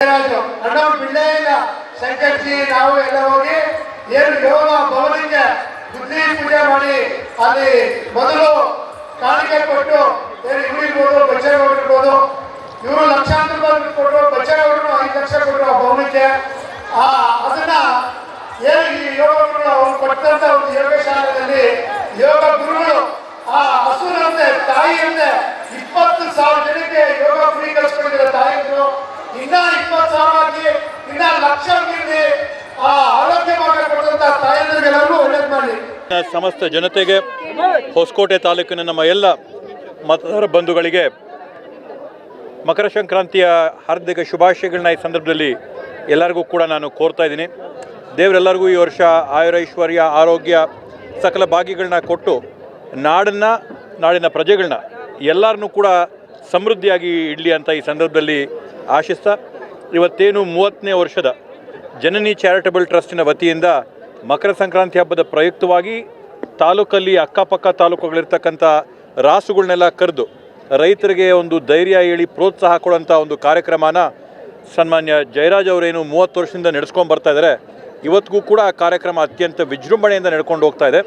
ಬಿಡಲೇ ಇಲ್ಲ. ಶಂಕರ್ಜಿ ನಾವು ಎಲ್ಲ ಹೋಗಿ ಏನು ಯೋಗ ಭವನಕ್ಕೆ ಬುದ್ಧಿ ಪೂಜೆ ಮಾಡಿ, ಅಲ್ಲಿ ಮೊದಲು ಕಾಣಿಕೆ ಕೊಟ್ಟು ಏನು ಇವರಿರ್ಬೋದು ಬಚ್ಚೇಗೌಡರಿರ್ಬೋದು ಇವರು ಲಕ್ಷಾಂತರ ರೂಪಾಯಿ ಕೊಟ್ಟರು ಬಚ್ಚೇಗೌಡರು ಐದು ಲಕ್ಷ ಕೊಟ್ಟರು ಭವನಕ್ಕೆ, ಆ, ಅದನ್ನ ಏನು ಈ ಯೋಗಗಳು ಅವ್ರು ಕೊಟ್ಟಂತ ಒಂದು ಯೋಗ ಶಾಲೆಯಲ್ಲಿ ಯೋಗ ಗುರುಗಳು ಆ ಹಸುರಂತೆ ಸಮಸ್ತ ಜನತೆಗೆ ಹೊಸಕೋಟೆ ತಾಲೂಕಿನ ನಮ್ಮ ಎಲ್ಲ ಮತದಾರ ಬಂಧುಗಳಿಗೆ ಮಕರ ಸಂಕ್ರಾಂತಿಯ ಹಾರ್ದಿಕ ಶುಭಾಶಯಗಳನ್ನ ಈ ಸಂದರ್ಭದಲ್ಲಿ ಎಲ್ಲರಿಗೂ ಕೂಡ ನಾನು ಕೋರ್ತಾ ಇದ್ದೀನಿ. ದೇವರೆಲ್ಲರಿಗೂ ಈ ವರ್ಷ ಆಯುರೈಶ್ವರ್ಯ ಆರೋಗ್ಯ ಸಕಲ ಭಾಗ್ಯಗಳನ್ನ ಕೊಟ್ಟು ನಾಡನ್ನು, ನಾಡಿನ ಪ್ರಜೆಗಳನ್ನ ಎಲ್ಲರನ್ನೂ ಕೂಡ ಸಮೃದ್ಧಿಯಾಗಿ ಇಡಲಿ ಅಂತ ಈ ಸಂದರ್ಭದಲ್ಲಿ ಆಶಿಸ್ತಾ, ಇವತ್ತೇನು ಮೂವತ್ತನೇ ವರ್ಷದ ಜನನಿ ಚಾರಿಟಬಲ್ ಟ್ರಸ್ಟಿನ ವತಿಯಿಂದ ಮಕರ ಸಂಕ್ರಾಂತಿ ಹಬ್ಬದ ಪ್ರಯುಕ್ತವಾಗಿ ತಾಲೂಕಲ್ಲಿ ಅಕ್ಕಪಕ್ಕ ತಾಲೂಕುಗಳಿರ್ತಕ್ಕಂಥ ರಾಸುಗಳನ್ನೆಲ್ಲ ಕರೆದು ರೈತರಿಗೆ ಒಂದು ಧೈರ್ಯ ಹೇಳಿ ಪ್ರೋತ್ಸಾಹ ಕೊಡುವಂಥ ಒಂದು ಕಾರ್ಯಕ್ರಮನ ಸನ್ಮಾನ್ಯ ಜಯರಾಜ್ ಅವರೇನು ಮೂವತ್ತು ವರ್ಷದಿಂದ ನಡೆಸ್ಕೊಂಡು ಬರ್ತಾ ಇದ್ದಾರೆ ಇವತ್ತಿಗೂ ಕೂಡ ಆ ಕಾರ್ಯಕ್ರಮ ಅತ್ಯಂತ ವಿಜೃಂಭಣೆಯಿಂದ ನಡ್ಕೊಂಡು ಹೋಗ್ತಾ ಇದೆ.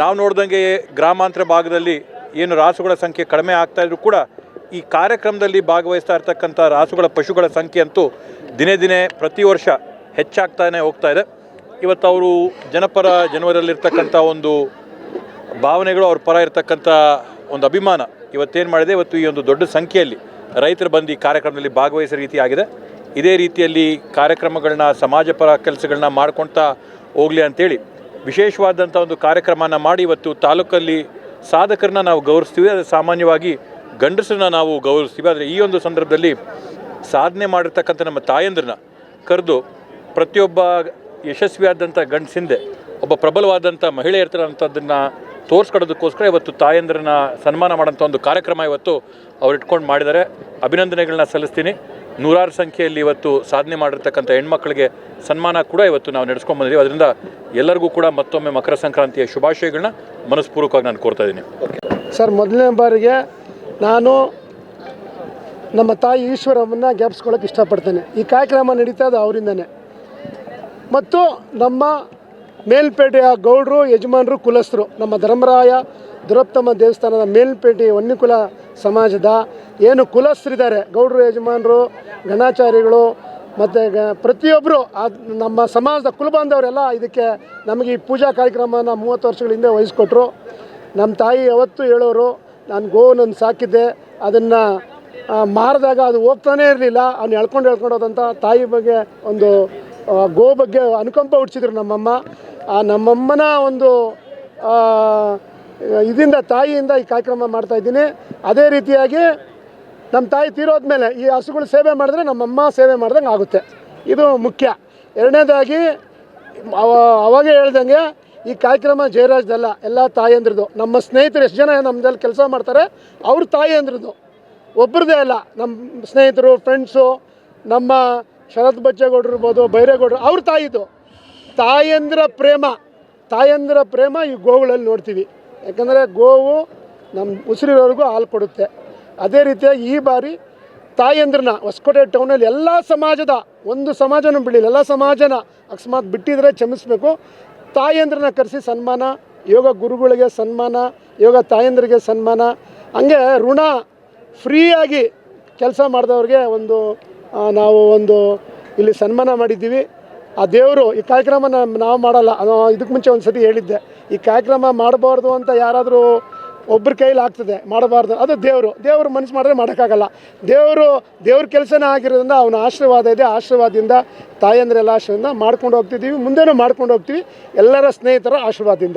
ನಾವು ನೋಡ್ದಂಗೆ ಗ್ರಾಮಾಂತರ ಭಾಗದಲ್ಲಿ ಏನು ರಾಸುಗಳ ಸಂಖ್ಯೆ ಕಡಿಮೆ ಆಗ್ತಾ ಇದ್ರೂ ಕೂಡ ಈ ಕಾರ್ಯಕ್ರಮದಲ್ಲಿ ಭಾಗವಹಿಸ್ತಾ ಇರ್ತಕ್ಕಂಥ ರಾಸುಗಳ ಪಶುಗಳ ಸಂಖ್ಯೆ ಅಂತೂ ದಿನೇ ದಿನೇ ಪ್ರತಿ ವರ್ಷ ಹೆಚ್ಚಾಗ್ತಾನೆ ಹೋಗ್ತಾ ಇದೆ. ಇವತ್ತು ಅವರು ಜನಪರ ಜನವರಲ್ಲಿರ್ತಕ್ಕಂಥ ಒಂದು ಭಾವನೆಗಳು, ಅವ್ರ ಪರ ಇರತಕ್ಕಂಥ ಒಂದು ಅಭಿಮಾನ ಇವತ್ತೇನು ಮಾಡಿದೆ, ಇವತ್ತು ಈ ಒಂದು ದೊಡ್ಡ ಸಂಖ್ಯೆಯಲ್ಲಿ ರೈತರು ಬಂದು ಈ ಕಾರ್ಯಕ್ರಮದಲ್ಲಿ ಭಾಗವಹಿಸೋ ರೀತಿ ಆಗಿದೆ. ಇದೇ ರೀತಿಯಲ್ಲಿ ಕಾರ್ಯಕ್ರಮಗಳನ್ನ, ಸಮಾಜ ಪರ ಕೆಲಸಗಳನ್ನ ಮಾಡ್ಕೊಳ್ತಾ ಹೋಗಲಿ ಅಂತೇಳಿ ವಿಶೇಷವಾದಂಥ ಒಂದು ಕಾರ್ಯಕ್ರಮನ ಮಾಡಿ ಇವತ್ತು ತಾಲೂಕಲ್ಲಿ ಸಾಧಕರನ್ನ ನಾವು ಗೌರವಿಸ್ತೀವಿ. ಅದು ಸಾಮಾನ್ಯವಾಗಿ ಗಂಡಸರನ್ನ ನಾವು ಗೌರವಿಸ್ತೀವಿ. ಆದರೆ ಈ ಒಂದು ಸಂದರ್ಭದಲ್ಲಿ ಸಾಧನೆ ಮಾಡಿರ್ತಕ್ಕಂಥ ನಮ್ಮ ತಾಯಂದ್ರನ್ನ ಕರೆದು ಪ್ರತಿಯೊಬ್ಬ ಯಶಸ್ವಿಯಾದಂಥ ಗಂಡಸಿಂದೆ ಒಬ್ಬ ಪ್ರಬಲವಾದಂಥ ಮಹಿಳೆ ಇರ್ತಾರಂಥದ್ದನ್ನು ತೋರಿಸ್ಕೊಡೋದಕ್ಕೋಸ್ಕರ ಇವತ್ತು ತಾಯಂದ್ರನ್ನ ಸನ್ಮಾನ ಮಾಡೋಂಥ ಒಂದು ಕಾರ್ಯಕ್ರಮ ಇವತ್ತು ಅವ್ರು ಇಟ್ಕೊಂಡು ಮಾಡಿದ್ದಾರೆ. ಅಭಿನಂದನೆಗಳನ್ನ ಸಲ್ಲಿಸ್ತೀನಿ. ನೂರಾರು ಸಂಖ್ಯೆಯಲ್ಲಿ ಇವತ್ತು ಸಾಧನೆ ಮಾಡಿರ್ತಕ್ಕಂಥ ಹೆಣ್ಮಕ್ಳಿಗೆ ಸನ್ಮಾನ ಕೂಡ ಇವತ್ತು ನಾವು ನಡೆಸ್ಕೊಂಡು ಬಂದಿದ್ದೀವಿ. ಅದರಿಂದ ಎಲ್ಲರಿಗೂ ಕೂಡ ಮತ್ತೊಮ್ಮೆ ಮಕರ ಸಂಕ್ರಾಂತಿಯ ಶುಭಾಶಯಗಳನ್ನ ಮನಸ್ಪೂರ್ವಕವಾಗಿ ನಾನು ಕೋರ್ತಾ ಇದ್ದೀನಿ. ಸರ್, ಮೊದಲನೇ ಬಾರಿಗೆ ನಾನು ನಮ್ಮ ತಾಯಿ ಈಶ್ವರಮ್ಮನ್ನ ಜ್ಞಾಪಿಸ್ಕೊಳ್ಳೋಕೆ ಇಷ್ಟಪಡ್ತೇನೆ. ಈ ಕಾರ್ಯಕ್ರಮ ನಡೀತಾ ಅದು ಅವರಿಂದನೇ. ಮತ್ತು ನಮ್ಮ ಮೇಲ್ಪೇಟೆಯ ಗೌಡರು, ಯಜಮಾನರು, ಕುಲಸ್ಥರು, ನಮ್ಮ ಧರ್ಮರಾಯ ದುರಪ್ತಮ ದೇವಸ್ಥಾನದ ಮೇಲ್ಪೇಟೆ ವನ್ಯಕುಲ ಸಮಾಜದ ಏನು ಕುಲಸ್ಥರಿದ್ದಾರೆ, ಗೌಡರು, ಯಜಮಾನರು, ಗಣಾಚಾರ್ಯಗಳು, ಮತ್ತು ಗ ಪ್ರತಿಯೊಬ್ಬರು ನಮ್ಮ ಸಮಾಜದ ಕುಲಬಾಂಧವರೆಲ್ಲ ಇದಕ್ಕೆ ನಮಗೆ ಈ ಪೂಜಾ ಕಾರ್ಯಕ್ರಮನ ಮೂವತ್ತು ವರ್ಷಗಳ ಹಿಂದೆ ವಹಿಸ್ಕೊಟ್ರು. ನಮ್ಮ ತಾಯಿ ಯಾವತ್ತೂ ಹೇಳೋರು, ನಾನು ಗೋವನ್ನು ಸಾಕಿದ್ದೆ, ಅದನ್ನು ಮಾರಿದಾಗ ಅದು ಹೋಗ್ತಾನೇ ಇರಲಿಲ್ಲ, ಅವ್ನು ಎಳ್ಕೊಂಡು ಎಳ್ಕೊಂಡು ಹೋದಂಥ ತಾಯಿ ಬಗ್ಗೆ ಒಂದು ಗೋ ಬಗ್ಗೆ ಅನುಕಂಪ ಹುಟ್ಟಿಸಿದ್ರು ನಮ್ಮಮ್ಮ. ಆ, ನಮ್ಮಮ್ಮನ ಒಂದು ಇದರಿಂದ ತಾಯಿಯಿಂದ ಈ ಕಾರ್ಯಕ್ರಮ ಮಾಡ್ತಾ ಇದ್ದೀನಿ. ಅದೇ ರೀತಿಯಾಗಿ ನಮ್ಮ ತಾಯಿ ತೀರೋದ್ಮೇಲೆ ಈ ಹಸುಗಳು ಸೇವೆ ಮಾಡಿದ್ರೆ ನಮ್ಮಮ್ಮ ಸೇವೆ ಮಾಡ್ದಂಗೆ ಆಗುತ್ತೆ. ಇದು ಮುಖ್ಯ. ಎರಡನೇದಾಗಿ, ಅವ, ಅವಾಗೇ ಹೇಳ್ದಂಗೆ ಈ ಕಾರ್ಯಕ್ರಮ ಜಯರಾಜ್ದಲ್ಲ, ಎಲ್ಲ ತಾಯಿಯಂದ್ರದ್ದು ನಮ್ಮ ಸ್ನೇಹಿತರು ಎಷ್ಟು ಜನ ನಮ್ಮದಲ್ಲಿ ಕೆಲಸ ಮಾಡ್ತಾರೆ, ಅವ್ರ ತಾಯಂದ್ರದ್ದು ಒಬ್ಬರದೇ ಅಲ್ಲ, ನಮ್ಮ ಸ್ನೇಹಿತರು ಫ್ರೆಂಡ್ಸು ನಮ್ಮ ಶರತ್ ಬಚ್ಚೇಗೌಡರು ಇರ್ಬೋದು ಬೈರೇಗೌಡರು ಅವ್ರ ತಾಯಿದು. ತಾಯಂದ್ರ ಪ್ರೇಮ ತಾಯಂದ್ರ ಪ್ರೇಮ ಈ ಗೋವುಗಳಲ್ಲಿ ನೋಡ್ತೀವಿ. ಯಾಕಂದರೆ ಗೋವು ನಮ್ಮ ಉಸಿರಿರೋರಿಗೂ ಹಾಲು ಕೊಡುತ್ತೆ. ಅದೇ ರೀತಿಯಾಗಿ ಈ ಬಾರಿ ತಾಯಂದ್ರನ ಹೊಸಕೋಟೆ ಟೌನಲ್ಲಿ ಎಲ್ಲ ಸಮಾಜದ, ಒಂದು ಸಮಾಜನೂ ಬಿಡಲಿಲ್ಲ, ಎಲ್ಲ ಸಮಾಜನ ಅಕಸ್ಮಾತ್ ಬಿಟ್ಟಿದ್ರೆ ಕ್ಷಮಿಸಬೇಕು. ತಾಯಂದ್ರನ ಕರೆಸಿ ಸನ್ಮಾನ, ಯೋಗ ಗುರುಗಳಿಗೆ ಸನ್ಮಾನ, ಯೋಗ ತಾಯಂದ್ರಿಗೆ ಸನ್ಮಾನ. ಹಂಗೆ ಋಣ, ಫ್ರೀಯಾಗಿ ಕೆಲಸ ಮಾಡಿದವ್ರಿಗೆ ಒಂದು ನಾವು ಒಂದು ಇಲ್ಲಿ ಸನ್ಮಾನ ಮಾಡಿದ್ದೀವಿ. ಆ ದೇವರು ಈ ಕಾರ್ಯಕ್ರಮ ನಾವು ಮಾಡಲ್ಲ. ಇದಕ್ಕೆ ಮುಂಚೆ ಒಂದು ಸತಿ ಹೇಳಿದ್ದೆ. ಈ ಕಾರ್ಯಕ್ರಮ ಮಾಡಬಾರ್ದು ಅಂತ ಯಾರಾದರೂ ಒಬ್ಬರ ಕೈಲಿ ಆಗ್ತದೆ. ಮಾಡಬಾರ್ದು. ಅದು ದೇವರು. ದೇವರು ಮನಸ್ಸು ಮಾಡಿದ್ರೆ ಮಾಡೋಕ್ಕಾಗಲ್ಲ. ದೇವರು, ದೇವ್ರ ಕೆಲಸನೇ ಆಗಿರೋದ್ರಿಂದ ಅವನ ಆಶೀರ್ವಾದ ಇದೆ. ಆಶೀರ್ವಾದದಿಂದ ತಾಯಂದ್ರೆಲ್ಲ ಆಶೀರ್ವಾದ ಮಾಡ್ಕೊಂಡು ಹೋಗ್ತಿದ್ದೀವಿ. ಮುಂದೆನೂ ಮಾಡ್ಕೊಂಡು ಹೋಗ್ತೀವಿ. ಎಲ್ಲರ ಸ್ನೇಹಿತರ ಆಶೀರ್ವಾದದಿಂದ.